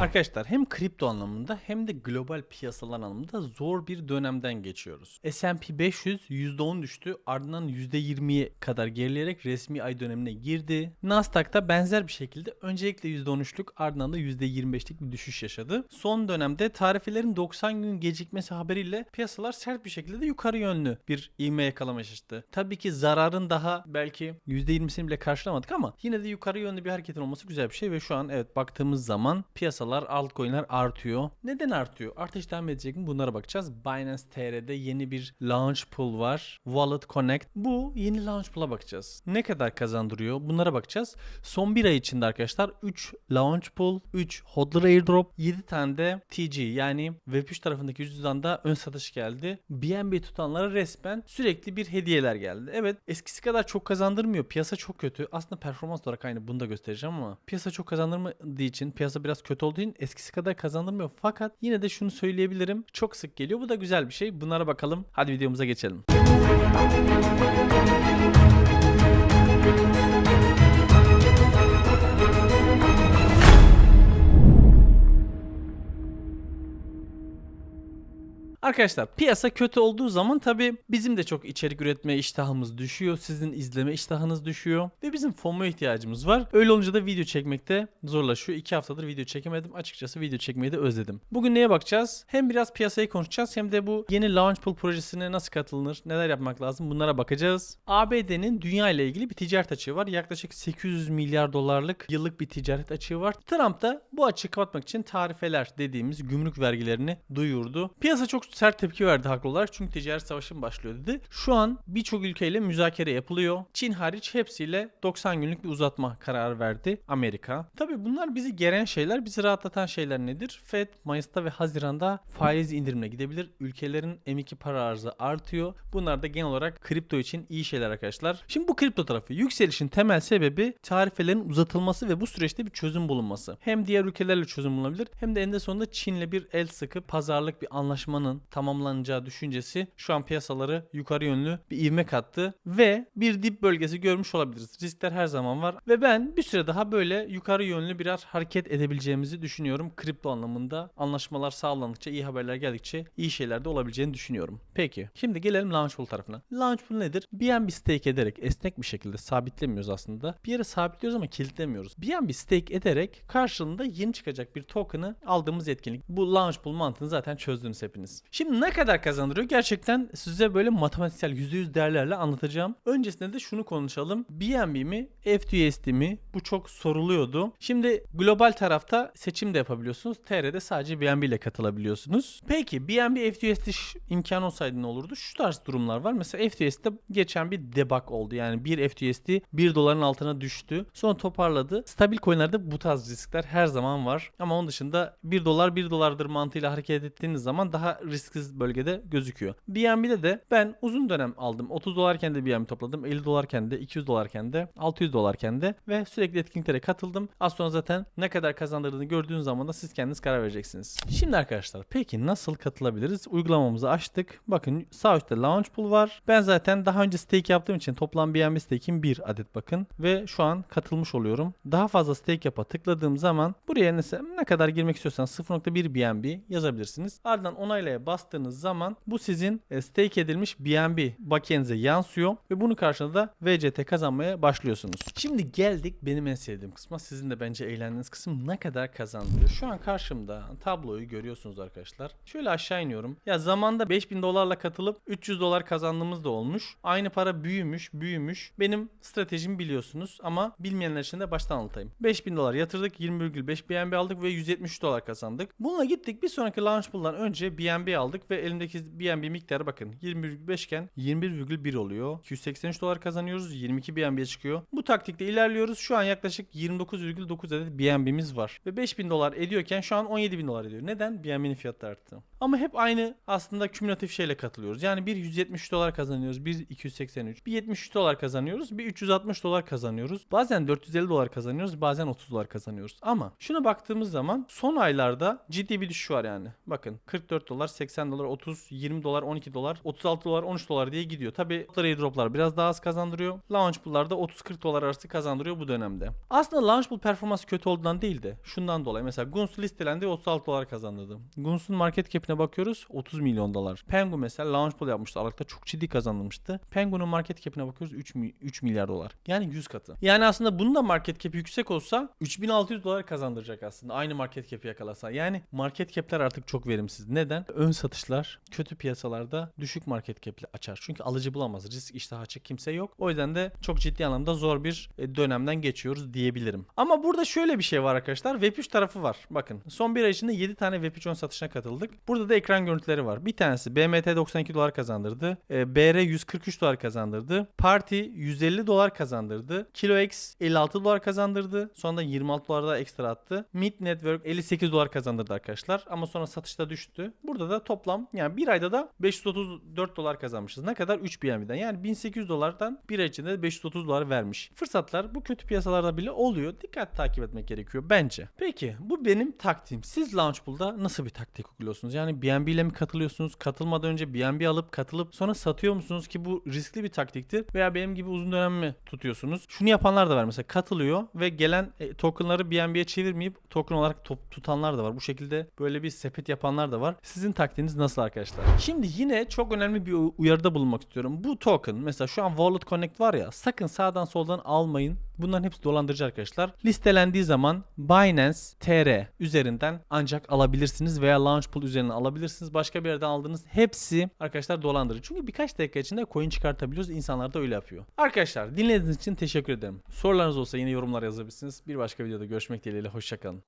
Arkadaşlar hem kripto anlamında hem de global piyasalar anlamında zor bir dönemden geçiyoruz. S&P 500 %10 düştü ardından %20'ye kadar gerileyerek resmi ay dönemine girdi. Nasdaq'ta benzer bir şekilde öncelikle %13'lük ardından da %25'lik bir düşüş yaşadı. Son dönemde tarifelerin 90 gün gecikmesi haberiyle piyasalar sert bir şekilde de yukarı yönlü bir ivme yakalama yaşadı. Tabii ki zararın daha belki %20'sini bile karşılamadık ama yine de yukarı yönlü bir hareketin olması güzel bir şey ve şu an evet baktığımız zaman piyasalar altcoin'ler artıyor. Neden artıyor? Artış devam edecek mi? Bunlara bakacağız. Binance TR'de yeni bir launch pool var. Wallet Connect. Bu yeni launch pool'a bakacağız. Ne kadar kazandırıyor? Bunlara bakacağız. Son bir ay içinde arkadaşlar 3 launch pool, 3 hodler airdrop, 7 tane de TG yani Web3 tarafındaki cüzdanda ön satış geldi. BNB tutanlara resmen sürekli bir hediyeler geldi. Evet eskisi kadar çok kazandırmıyor. Piyasa çok kötü. Aslında performans olarak aynı bunu da göstereceğim ama piyasa çok kazandırmadığı için piyasa biraz kötü olduğu için eskisi kadar kazandırmıyor. Fakat yine de şunu söyleyebilirim. Çok sık geliyor. Bu da güzel bir şey. Bunlara bakalım. Hadi videomuza geçelim. Arkadaşlar piyasa kötü olduğu zaman tabi bizim de çok içerik üretme iştahımız düşüyor. Sizin izleme iştahınız düşüyor. Ve bizim FOMO ihtiyacımız var. Öyle olunca da video çekmekte zorlaşıyor. İki haftadır video çekemedim. Açıkçası video çekmeyi de özledim. Bugün neye bakacağız? Hem biraz piyasayı konuşacağız hem de bu yeni Launch Pool projesine nasıl katılınır? Neler yapmak lazım? Bunlara bakacağız. ABD'nin dünya ile ilgili bir ticaret açığı var. Yaklaşık 800 milyar dolarlık yıllık bir ticaret açığı var. Trump da bu açığı kapatmak için tarifeler dediğimiz gümrük vergilerini duyurdu. Piyasa çok sert tepki verdi haklı olarak çünkü ticaret savaşı mı başlıyor dedi. Şu an birçok ülkeyle müzakere yapılıyor. Çin hariç hepsiyle 90 günlük bir uzatma kararı verdi Amerika. Tabi bunlar bizi geren şeyler, bizi rahatlatan şeyler nedir? Fed Mayıs'ta ve Haziran'da faiz indirimine gidebilir. Ülkelerin M2 para arzı artıyor. Bunlar da genel olarak kripto için iyi şeyler arkadaşlar. Şimdi bu kripto tarafı yükselişin temel sebebi tarifelerin uzatılması ve bu süreçte bir çözüm bulunması. Hem diğer ülkelerle çözüm bulunabilir hem de eninde sonunda Çin'le bir el sıkıp pazarlık bir anlaşmanın tamamlanacağı düşüncesi şu an piyasaları yukarı yönlü bir ivme kattı ve bir dip bölgesi görmüş olabiliriz. Riskler her zaman var ve ben bir süre daha böyle yukarı yönlü biraz hareket edebileceğimizi düşünüyorum. Kripto anlamında anlaşmalar sağlandıkça, iyi haberler geldikçe iyi şeyler de olabileceğini düşünüyorum. Peki şimdi gelelim Launchpool tarafına. Launchpool nedir? BNB stake ederek esnek bir şekilde sabitlemiyoruz aslında. Bir yere sabitliyoruz ama kilitlemiyoruz. BNB stake ederek karşılığında yeni çıkacak bir token'ı aldığımız etkinlik. Bu Launchpool mantığını zaten çözdünüz hepiniz. Şimdi ne kadar kazandırıyor? Gerçekten size böyle matematiksel %100 değerlerle anlatacağım. Öncesinde de şunu konuşalım. BNB mi? FTUSD mi? Bu çok soruluyordu. Şimdi global tarafta seçim de yapabiliyorsunuz. TR'de sadece BNB ile katılabiliyorsunuz. Peki BNB FTUSD imkanı olsaydı ne olurdu? Şu tarz durumlar var. Mesela FTUSD'de geçen bir debug oldu. Yani bir FTUSD 1 doların altına düştü. Sonra toparladı. Stabil coinlerde bu tarz riskler her zaman var. Ama onun dışında 1 dolar 1 dolardır mantığıyla hareket ettiğiniz zaman daha risksiz bölgede gözüküyor. BNB'de de ben uzun dönem aldım. 30 dolarken de BNB topladım. 50 dolarken de 200 dolarken de 600 dolarken de ve sürekli etkinliklere katıldım. Az sonra zaten ne kadar kazandırdığını gördüğünüz zaman da siz kendiniz karar vereceksiniz. Şimdi arkadaşlar peki nasıl katılabiliriz? Uygulamamızı açtık. Bakın sağ üstte launch pool var. Ben zaten daha önce stake yaptığım için toplam BNB stake'im 1 adet bakın. Ve şu an katılmış oluyorum. Daha fazla stake yapa tıkladığım zaman buraya ne kadar girmek istiyorsanız 0.1 BNB yazabilirsiniz. Ardından onaylaya bastığınız zaman bu sizin e, stake edilmiş BNB backend'e yansıyor ve bunun karşılığında da VCT kazanmaya başlıyorsunuz. Şimdi geldik benim en sevdiğim kısma. Sizin de bence eğlendiğiniz kısım ne kadar kazandırıyor. Şu an karşımda tabloyu görüyorsunuz arkadaşlar. Şöyle aşağı iniyorum. Ya zamanda 5000 dolarla katılıp 300 dolar kazandığımız da olmuş. Aynı para büyümüş, büyümüş. Benim stratejimi biliyorsunuz ama bilmeyenler için de baştan anlatayım. 5000 dolar yatırdık, 20,5 BNB aldık ve 173 dolar kazandık. Bununla gittik bir sonraki launch pool'dan önce BNB aldık ve elimdeki BNB miktarı bakın 20,5 iken 21,1 oluyor. 283 dolar kazanıyoruz. 22 BNB'ye çıkıyor. Bu taktikte ilerliyoruz. Şu an yaklaşık 29,9 adet BNB'miz var. Ve 5000 dolar ediyorken şu an 17.000 dolar ediyor. Neden? BNB'nin fiyatı arttı. Ama hep aynı aslında kümülatif şeyle katılıyoruz. Yani bir 173 dolar kazanıyoruz. Bir 283. Bir 73 dolar kazanıyoruz. Bir 360 dolar kazanıyoruz. Bazen 450 dolar kazanıyoruz. Bazen 30 dolar kazanıyoruz. Ama şuna baktığımız zaman son aylarda ciddi bir düşüş var yani. Bakın 44 dolar 80 80 dolar, 30, 20 dolar, 12 dolar, 36 dolar, 13 dolar diye gidiyor. Tabi airdroplar biraz daha az kazandırıyor. Launch pool'lar da 30-40 dolar arası kazandırıyor bu dönemde. Aslında launch pool performansı kötü olduğundan değil de şundan dolayı. Mesela Guns listelendi 36 dolar kazandırdı. Guns'un market cap'ine bakıyoruz 30 milyon dolar. Pengu mesela launch pool yapmıştı. Aralıkta çok ciddi kazandırmıştı. Pengu'nun market cap'ine bakıyoruz 3, mi- 3 milyar dolar. Yani 100 katı. Yani aslında bunun da market cap'i yüksek olsa 3600 dolar kazandıracak aslında. Aynı market cap'i yakalasa. Yani market cap'ler artık çok verimsiz. Neden? Ön satışlar kötü piyasalarda düşük market cap'li açar. Çünkü alıcı bulamaz. Risk iştahı açık kimse yok. O yüzden de çok ciddi anlamda zor bir e, dönemden geçiyoruz diyebilirim. Ama burada şöyle bir şey var arkadaşlar. Web3 tarafı var. Bakın son bir ay içinde 7 tane Web3 ön satışına katıldık. Burada da ekran görüntüleri var. Bir tanesi BMT 92 dolar kazandırdı. E, BR 143 dolar kazandırdı. Party 150 dolar kazandırdı. KiloX 56 dolar kazandırdı. Sonra da 26 dolar daha ekstra attı. Mid Network 58 dolar kazandırdı arkadaşlar. Ama sonra satışta düştü. Burada da toplam yani bir ayda da 534 dolar kazanmışız. Ne kadar? 3 BNB'den. Yani 1800 dolardan bir ay içinde 530 dolar vermiş. Fırsatlar bu kötü piyasalarda bile oluyor. Dikkat takip etmek gerekiyor bence. Peki bu benim taktiğim. Siz Launchpool'da nasıl bir taktik uyguluyorsunuz? Yani BNB ile mi katılıyorsunuz? Katılmadan önce BNB alıp katılıp sonra satıyor musunuz ki bu riskli bir taktiktir? Veya benim gibi uzun dönem mi tutuyorsunuz? Şunu yapanlar da var mesela katılıyor ve gelen e, tokenları BNB'ye çevirmeyip token olarak tutanlar da var. Bu şekilde böyle bir sepet yapanlar da var. Sizin taktiğiniz nasıl arkadaşlar? Şimdi yine çok önemli bir uyarıda bulunmak istiyorum. Bu token mesela şu an Wallet Connect var ya sakın sağdan soldan almayın. Bunların hepsi dolandırıcı arkadaşlar. Listelendiği zaman Binance TR üzerinden ancak alabilirsiniz veya Launchpool üzerinden alabilirsiniz. Başka bir yerden aldığınız hepsi arkadaşlar dolandırıcı. Çünkü birkaç dakika içinde coin çıkartabiliyoruz. İnsanlar da öyle yapıyor. Arkadaşlar dinlediğiniz için teşekkür ederim. Sorularınız olsa yine yorumlar yazabilirsiniz. Bir başka videoda görüşmek dileğiyle. Hoşçakalın.